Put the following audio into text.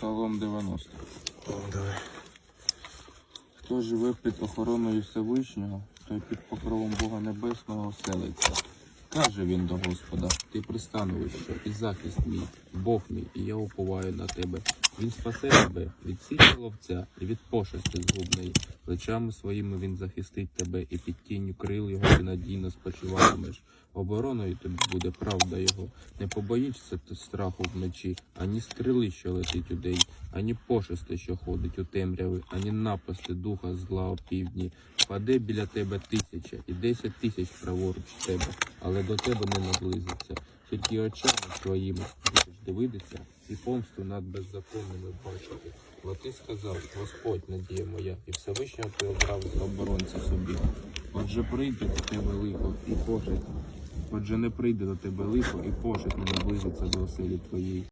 Псалом 90. Давай. Хто живе під охороною Всевишнього, той під покровом Бога Небесного оселиться. Каже він до Господа, ти пристановище і захист мій, Бог мій, і я уповаю на тебе. Він спасе тебе від сіті ловця і від пошесті згубної. Плечами своїми він захистить тебе, і під тінню крил його ти надійно спочиватимеш. Обороною тобі буде правда його. Не побоїшся ти страху вночі, ані стріли, що летить у день, ані пошести, що ходить у темряви, ані напасти духа зла о півдні. Паде біля тебе тисяча і десять тисяч праворуч тебе, але до тебе не наблизиться. Тільки очами будеш дивитися і помсту над беззаконними бачити. Бо ти сказав, Господь надія моя, і Всевишнього ти обрав за оборонця собі. Отже, прийде до тебе лихо і пошить. Отже, не прийде до тебе лихо і пошить не наблизиться до оселі твоєї.